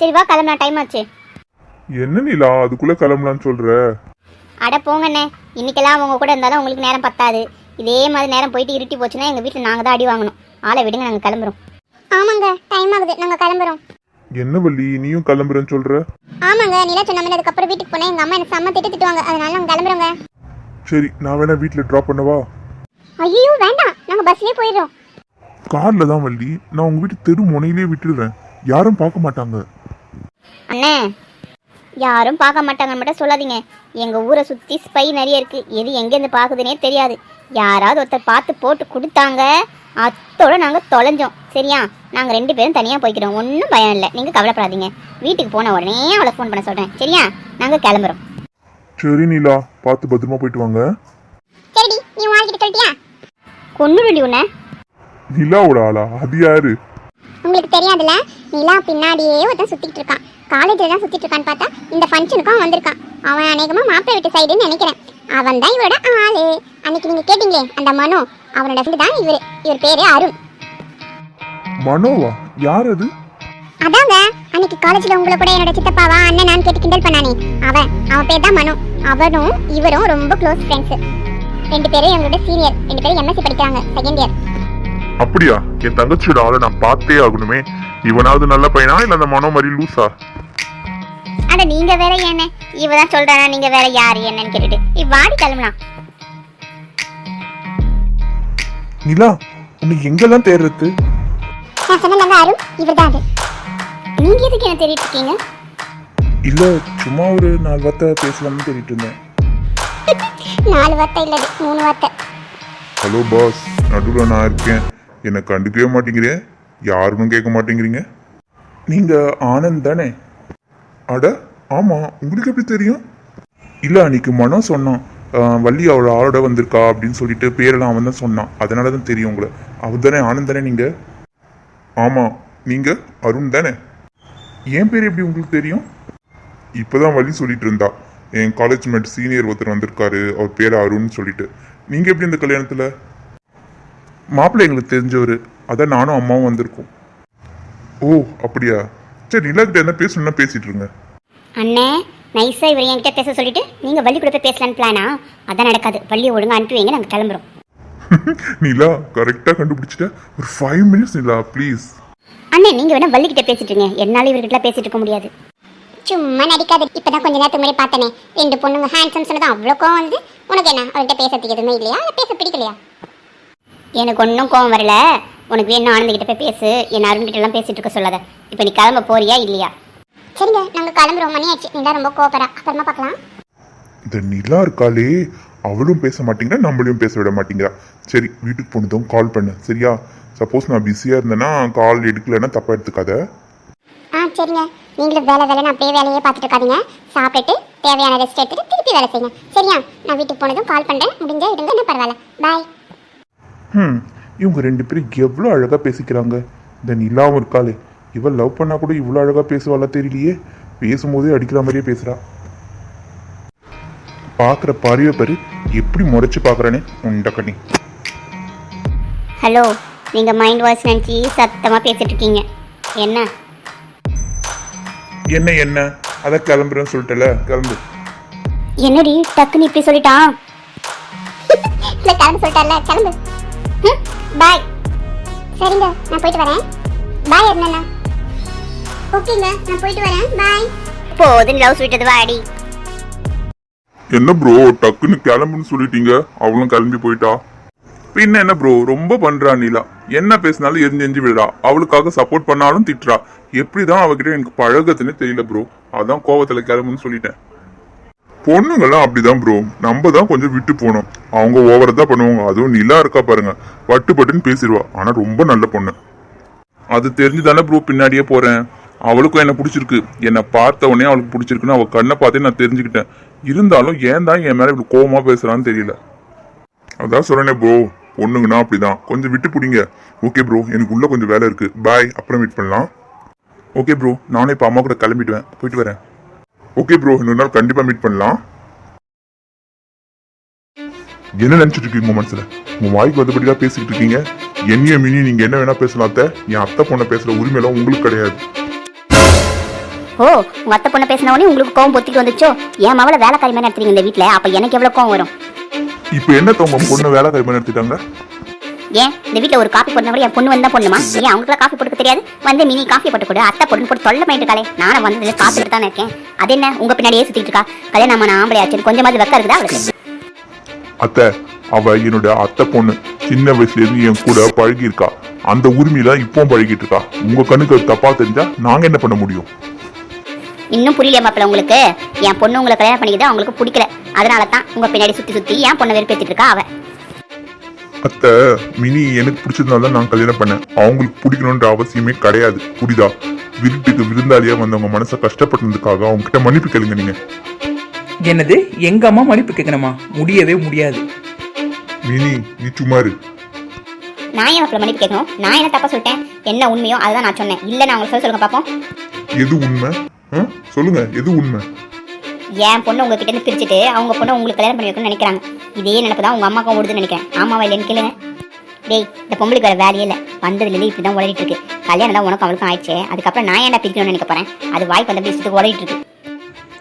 சரி வா கிளம்பலாம். டைம் ஆச்சு. என்ன நிலா? அதுக்குள்ள கிளம்பலான்னு சொல்ற? அட போங்கண்ணே. இன்னைக்கெல்லாம் அவங்க கூட இருந்தாலும் உங்களுக்கு நேரம் பத்தாது. இதே மாதிரி நேரம் போயிட்டு இருட்டி போச்சுன்னா எங்கள் வீட்டில் நாங்கள் தான் அடி வாங்கணும். ஆளை விடுங்க நாங்கள் கிளம்புறோம். ஆமாங்க டைம் ஆகுது. நாங்கள் கிளம்புறோம். என்ன வள்ளி? நீயும் கிளம்புறேன்னு சொல்ற? ஆமாங்க நிலா சொன்ன மாதிரி அதுக்கப்புறம் வீட்டுக்கு போனால் எங்கள் அம்மா எனக்கு செம்ம திட்டு திட்டுவாங்க. அதனால நாங்கள் கிளம்புறோங்க. சரி நான் வேணா வீட்டில் ட்ராப் பண்ணவா? ஐயோ வேண்டாம். நாங்கள் பஸ்லேயே போயிடுறோம். கார்ல தான் வள்ளி. நான் உங்க வீட்டு தெரு முனையிலே விட்டுடுறேன். யாரும் பார்க்க மாட்டாங்க. அண்ணே யாரும் பார்க்க மாட்டாங்கன்னு மட்டும் சொல்லாதீங்க. எங்கள் ஊரை சுற்றி ஸ்பை நிறைய இருக்குது எது எங்கேருந்து பார்க்குதுன்னே தெரியாது. யாராவது ஒருத்தர் பார்த்து போட்டு கொடுத்தாங்க அத்தோட நாங்கள் தொலைஞ்சோம். சரியா? நாங்கள் ரெண்டு பேரும் தனியாக போய்க்கிறோம். ஒன்றும் பயம் இல்லை. நீங்கள் கவலைப்படாதீங்க. வீட்டுக்கு போன உடனே அவளை ஃபோன் பண்ண சொல்கிறேன் சரியா? நாங்கள் கிளம்புறோம். சரி நிலா. பார்த்து பத்திரமா போயிட்டு வாங்க. சரிடி நீ வாழ்க்கிட்டு சொல்லிட்டியா? கொண்டு உன்னை. நிலாவோட ஆளா? அது யாரு? உங்களுக்கு தெரியாதுல்ல? நிலா பின்னாடியே ஒருத்தன் சுத்திட்டு இருக்கான். காலேஜில் தான் சுத்திட்டு இருக்கான்னு பார்த்தா இந்த ஃபங்க்ஷனுக்கும் வந்திருக்கான். அவன் அநேகமா மாப்பிள்ளை வீட்டு சைடுன்னு நினைக்கிறேன். அவன் தான் இவரோட ஆளு. அன்னைக்கு நீங்க கேட்டீங்களே அந்த மனு. அவனோட ஃப்ரெண்டு தான் இவர். இவர் பேரு அருண். மனோவா? யார் அது? அதாங்க அன்னைக்கு காலேஜ்ல உங்களை கூட என்னோட சித்தப்பாவா நான் கேட்டு கிண்டல் பண்ணானே. அவன் அவன் பேர் தான் மனு. அவனும் இவரும் ரொம்ப க்ளோஸ் ஃப்ரெண்ட்ஸ் ரெண்டு பேரும் எங்களோட சீனியர் ரெண்டு பேரும் எம்எஸ்சி படிக்கிறாங்க செகண்ட் இயர் அப்படியா? என் தங்கச்சியோட ஆளை நான் பார்த்தே ஆகணுமே. இவனாவது நல்ல பையனா இல்ல அந்த மனோ மாதிரி லூசா அட நீங்க வேற என்ன? இவ தான் சொல்றானா நீங்க வேற யாரு என்னன்னு கேட்டுட்டு. இவ்வாடி கிளம்பலாம் நிலா உனக்கு எங்கெல்லாம் தேடுறது நான் சொன்னல அருண் இவர் தான் அது. நீங்க எதுக்கு என்ன தேடிட்டு இருக்கீங்க? இல்ல சும்மா ஒரு நாலு வார்த்தை பேசலாம்னு தேடிட்டு இருந்தேன். நாலு வார்த்தை இல்லது மூணு வார்த்தை. Hello boss. நடுவில் நான் இருக்கேன். என்னை கண்டுக்கவே மாட்டேங்கிறேன் யாருன்னு கேட்க மாட்டேங்கிறீங்க? நீங்க ஆனந்த் தானே? அட ஆமாம் உங்களுக்கு எப்படி தெரியும்? இல்லை அன்னைக்கு மனம் சொன்னான் வள்ளி அவளோட ஆளோட வந்திருக்கா அப்படின்னு சொல்லிட்டு பேரெல்லாம் அவன் தான் சொன்னான். அதனால தான் தெரியும் உங்களை. அவர் தானே ஆனந்த் தானே நீங்கள் ஆமாம் நீங்கள் அருண் தானே? என் பேர் எப்படி உங்களுக்கு தெரியும்? இப்பதான் வள்ளி சொல்லிட்டு இருந்தா. என் காலேஜ் மேட் சீனியர் ஒருத்தர் வந்திருக்காரு. அவர் பேர் அருண்னு சொல்லிட்டு. நீங்கள் எப்படி இந்த கல்யாணத்தில்? மாப்பிள்ளை எங்களுக்கு தெரிஞ்சவர். அதான் நானும் அம்மாவும் வந்திருக்கோம். ஓ அப்படியா? சரி நிலாக்கிட்ட என்ன பேசணும்னா பேசிட்டு இருங்க. அண்ணே நைஸா இவர் என்கிட்ட பேச சொல்லிட்டு நீங்க வள்ளி கூட போய் பேசலான்னு பிளானா அதான் நடக்காது. வள்ளியை ஒழுங்கா அனுப்பி வைங்க நாங்க கிளம்புறோம். நிலா கரெக்டா கண்டுபிடிச்சிட்ட. ஒரு ஃபைவ் மினிட்ஸ் நிலா ப்ளீஸ் அண்ணே நீங்க வேணா வள்ளி கிட்ட பேசிட்டு இருங்க. என்னால இவர்கிட்ட பேசிட்டு இருக்க முடியாது. சும்மா நடிக்காது. இப்பதான் கொஞ்ச நேரத்துக்கு முன்னாடி பார்த்தனே. ரெண்டு பொண்ணுங்க ஹேண்ட்ஸம் சொன்னதான் அவ்வளோ கோவம் வந்து உனக்கு என்ன? அவர்கிட்ட பேசுறதுக்கு எதுவுமே இல்லையா? இல்லை பேச பிடிக்கலையா? எனக்கு ஒன்றும் கோவம் வரல. உனக்கு வேணும் ஆனந்த் கிட்ட போய் பேசு. என் அருண் கிட்ட எல்லாம் பேசிட்டு இருக்க சொல்லாத. இப்போ நீ கிளம்ப போறியா இல்லையா? சரிங்க நாங்கள் கிளம்புறோம். மணி ஆச்சு. நீ தான் ரொம்ப கோவப்படா. அப்புறமா பார்க்கலாம். இந்த நிலா இருக்காளே. அவளும் பேச மாட்டேங்கிறா நம்மளையும் பேச விட மாட்டேங்கிறா சரி வீட்டுக்கு போனதும் கால் பண்ணு. சரியா? சப்போஸ் நான் பிஸியா இருந்தேன்னா கால் எடுக்கலைன்னா தப்பா எடுத்துக்காத. ஆ சரிங்க. நீங்களும் வேலை வேலைன்னு அப்படியே வேலையே பார்த்துட்டு இருக்காதீங்க. சாப்பிட்டுட்டு தேவையான ரெஸ்ட் எடுத்துட்டு திருப்பி வேலை செய்யுங்க. சரியா? நான் வீட்டுக்கு போனதும் கால் பண்ணுறேன் முடிஞ்சா என்ன பரவாயில்ல. பாய் ம் இவங்க ரெண்டு பேரும் எவ்வளோ அழகா பேசிக்கிறாங்க? இந்த நிலாவும் இருக்காளே. இவள் லவ் பண்ணா கூட இவ்வளோ அழகா பேசுவாளா தெரியலையே. பேசும்போதே அடிக்கிற மாதிரியே பேசுறா. பார்க்குற பாரியை பாரு எப்படி முறைச்சு பார்க்குறானே உண்டக்கண்ணி ஹலோ நீங்கள் மைண்ட் வாய்ஸ் நினச்சி சத்தமாக பேசிட்டு இருக்கீங்க. என்ன? என்ன என்ன? அதை கிளம்புறேன்னு சொல்லிட்டல கிளம்பு. என்னடி டக்குன்னு இப்படி சொல்லிட்டான்? இல்லை கிளம்பு சொல்லிட்டார்ல கிளம்பு. பாய். சரிங்க நான் போயிட்டு வரேன். பாய் என்னண்ணா ஓகேங்க நான் போயிட்டு வரேன். பாய். போதும் லவ் விட்டது வாடி. என்ன ப்ரோ டக்குன்னு கிளம்புன்னு சொல்லிட்டீங்க. அவளும் கிளம்பி போயிட்டா. பின்ன என்ன ப்ரோ ரொம்ப பண்றா நீலா. என்ன பேசினாலும் எரிஞ்சு எரிஞ்சு விடுறா அவளுக்காக சப்போர்ட் பண்ணாலும் திட்டுறா. எப்படிதான் அவகிட்ட எனக்கு பழகத்துன்னு தெரியல ப்ரோ அதான் கோவத்துல கிளம்புன்னு சொல்லிட்டேன். பொண்ணுங்கெல்லாம் அப்படிதான் ப்ரோ நம்ம தான் கொஞ்சம் விட்டு போனோம். அவங்க ஓவரை தான் பண்ணுவாங்க. அதுவும் நிலா இருக்கா பாருங்க. பட்டு பட்டுன்னு பேசிடுவா. ஆனால் ரொம்ப நல்ல பொண்ணு. அது தெரிஞ்சு தானே ப்ரோ பின்னாடியே போறேன். அவளுக்கும் என்ன பிடிச்சிருக்கு. என்னை பார்த்த உடனே அவளுக்கு பிடிச்சிருக்குன்னு அவள் கண்ணை பார்த்தே நான் தெரிஞ்சுக்கிட்டேன். இருந்தாலும் ஏன் தான் என் மேலே இப்படி கோபமாக பேசுறான்னு தெரியல. அதான் சொல்கிறேனே ப்ரோ பொண்ணுங்கன்னா அப்படிதான். கொஞ்சம் விட்டு பிடிங்க. ஓகே ப்ரோ எனக்கு உள்ளே கொஞ்சம் வேலை இருக்குது பாய் அப்புறம் மீட் பண்ணலாம். ஓகே ப்ரோ நானே இப்போ அம்மா கூட கிளம்பிடுவேன். போயிட்டு வரேன். ஓகே ப்ரோ இன்னொரு நாள் கண்டிப்பா மீட் பண்ணலாம். என்ன நினைச்சிட்டு இருக்கீங்க மனசுல? உங்க வாய்க்கு வந்தபடி தான் பேசிக்கிட்டு இருக்கீங்க. என்னைய மினி நீங்க என்ன வேணா பேசலாம் அத்தை என் அத்தை பொண்ணை பேசுற உரிமையெல்லாம் உங்களுக்கு கிடையாது. ஓ உங்க அத்தை பொண்ணை பேசின உடனே உங்களுக்கு கோவம் பொத்திட்டு வந்துச்சோ? என் மவளை வேலைக்காரி மாதிரி நடத்துறீங்க இந்த வீட்ல. அப்ப எனக்கு எவ்வளவு கோவம் வரும்? இப்போ என்ன உங்க பொண்ணு வேலை கைமா எடுத்துட்டாங்க ஏன்? இந்த வீட்ல ஒரு காஃபி போடுற கூட என் பொண்ணு வந்தா பொண்ணுமா ஏன் அவங்களுக்கு காஃபி போட்டுக்க தெரியாது? வந்து மினி காஃபி போட்டு கொடு அத்தை பொண்ணு போட்டு தொல்லை பண்ணிட்டு இருக்காளே. நானும் வந்ததுல காத்துட்டு தானே இருக்கேன். அது என்ன? உங்க பின்னாடியே சுத்திட்டு இருக்கா? கல்யாணம் ஆன ஆம்பளை ஆச்சு கொஞ்சமாவது வெக்க இருக்குதா அவளுக்கு? அத்தை அவ என்னோட அத்தை பொண்ணு. சின்ன வயசுல இருந்து என் கூட பழகி இருக்கா அந்த உரிமையில இப்போ பழகிட்டு இருக்கா. உங்க கண்ணுக்கு தப்பா தெரிஞ்சா நாங்க என்ன பண்ண முடியும்? இன்னும் புரியலையா மாப்பிள்ள உங்களுக்கு? என் பொண்ணு உங்களை கல்யாணம் பண்ணிக்கிது அவங்களுக்கு பிடிக்கல. அதனால தான் உங்க பின்னாடி சுத்தி சுத்தி என் பொண்ணை வெறுப்பேத்திட்டு இருக்கா அவ. அத்தை மினி எனக்கு பிடிச்சதுனால தான் நான் கல்யாணம் பண்ணேன். அவங்களுக்கு பிடிக்கணுன்ற அவசியமே கிடையாது. புரியுதா? வீட்டுக்கு விருந்தாளியா வந்தவங்க மனசை கஷ்டப்பட்டதுக்காக அவங்க கிட்ட மன்னிப்பு கேளுங்க நீங்க. என்னது? எங்க அம்மா மன்னிப்பு கேட்கணுமா முடியவே முடியாது. மினி நீ சும்மா இரு. நான் ஏன் மாப்பிள்ள மன்னிப்பு கேட்கணும்? நான் என்ன தப்பா சொல்லிட்டேன்? என்ன உண்மையோ அதுதான் நான் சொன்னேன். இல்ல நான் உங்களுக்கு சொல்ல சொல்லுங்க பாப்போம். எது உண்மை? சொல்லுங்க எது உண்மை? என் பொண்ணு உங்ககிட்ட இருந்து பிரிச்சுட்டு அவங்க பொண்ணு உங்களுக்கு கல்யாணம் பண்ணி வைக்கணும்னு நினைக்கிறாங்க. இதே நினைப்பு தான் உங்க அம்மாக்கும் ஓடுதுன்னு நினைக்கிறேன். ஆமாவா இல்லைன்னு கேளுங்க. டேய் இந்த பொம்பளைக்கு வேற வேலையே இல்லை. வந்ததுலேருந்து இப்படி தான் உளறிட்டு இருக்கு. கல்யாணம் தான் உனக்கும் அவளுக்கும் ஆயிடுச்சு. அதுக்கப்புறம் நான் ஏன்டா பிரிக்கணும்னு நினைக்க போறேன்? அது வாய்ப்பு வந்த பேசிட்டு உளறிட்டு இருக்கு.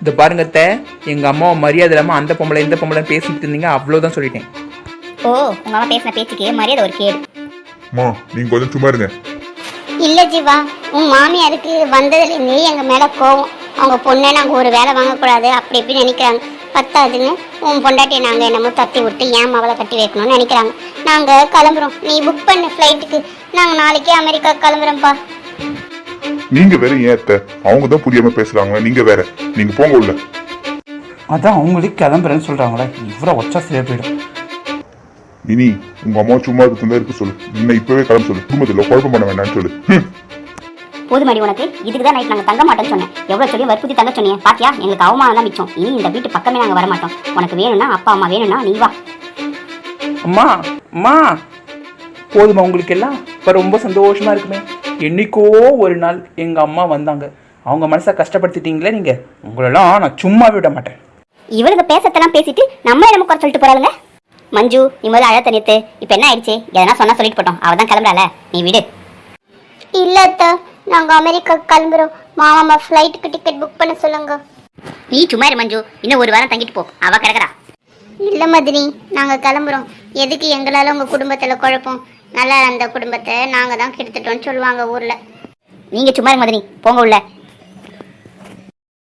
இந்த பாருங்க அத்தை எங்க அம்மாவை மரியாதை இல்லாம அந்த பொம்பளை இந்த பொம்பளை பேசிட்டு இருந்தீங்க அவ்வளவுதான் சொல்லிட்டேன். ஓ உங்க அம்மா பேசின பேச்சுக்கு மரியாதை ஒரு கேடு. மா நீங்க கொஞ்சம் சும்மா இருங்க. இல்ல ஜீவா உன் மாமியாருக்கு வந்ததுலேருந்தே எங்க மேல கோவம். அவங்க பொண்ணை நாங்க ஒரு வேலை வாங்கக்கூடாது அப்படி இப்படி நினைக்கிறாங்க. பத்தாதுன்னு. உன் பொண்டாட்டியை நாங்க என்னமோ தட்டி விட்டு ஏன் மவளை கட்டி வைக்கணும்னு நினைக்கிறாங்க. நாங்க கிளம்புறோம். நீ புக் பண்ண ஃப்ளைட்டுக்கு நாங்க நாளைக்கே அமெரிக்கா கிளம்புறோம்ப்பா. நீங்க வேற ஏன் அத்தை? அவங்க தான் புரியாம பேசுறாங்க நீங்க வேற. நீங்க போங்க உள்ள. அதான் அவங்களே கிளம்புறேன்னு சொல்றாங்களே. இவ்வளோ ஒச்சா சரியா போயிடும். மினி உங்க அம்மா சும்மா இருக்கு இருக்க சொல்லு. இன்னும் இப்பவே கிளம்ப சொல்லு. குடும்பத்துல குழப்பம் பண்ண வேண்டாம்னு சொல்லு. போதுமாடி உனக்கு. இதுக்கு தான் நைட் நாங்க தங்க மாட்டோம்னு சொன்னேன். எவ்வளவு சொல்லி வற்புறுத்தி தங்க சொன்னீங்க பாத்தியா? எங்களுக்கு அவமானம் தான் மிச்சம். இனி இந்த வீட்டு பக்கமே நாங்க வர மாட்டோம் உனக்கு வேணும்னா அப்பா அம்மா வேணும்னா நீ வா. அம்மா அம்மா. போதுமா உங்களுக்கு எல்லாம் இப்போ ரொம்ப சந்தோஷமா இருக்குமே. என்னைக்கோ ஒரு நாள் எங்க அம்மா வந்தாங்க. அவங்க மனசை கஷ்டப்படுத்திட்டீங்களே நீங்க? உங்களெல்லாம் நான் சும்மா விட மாட்டேன். இவளுக்கு பேசத்தெல்லாம் பேசிட்டு நம்ம என்ன குறை சொல்லிட்டு போறாளுங்க. மஞ்சு நீ முதல்ல அழத்த நிறுத்து. இப்போ என்ன ஆயிடுச்சு? எதனா சொன்னா சொல்லிட்டு போட்டோம். அவ தான் கிளம்புறாள. நீ விடு. இல்ல அத்தா நாங்க அமெரிக்கா கிளம்புறோம். மாமா ஃப்ளைட்டுக்கு டிக்கெட் புக் பண்ண சொல்லுங்க. நீ சும்மா இரு மஞ்சு. இன்னும் ஒரு வாரம் தங்கிட்டு போ. அவ கிடக்குறா. இல்ல மதினி நாங்க கிளம்புறோம். எதுக்கு எங்களால உங்க குடும்பத்துல குழப்பம்? நல்லா அந்த குடும்பத்தை நாங்க தான் கெடுத்துட்டோம்னு சொல்லுவாங்க ஊர்ல. நீங்க சும்மா இருங்க மதினி. போங்க உள்ள.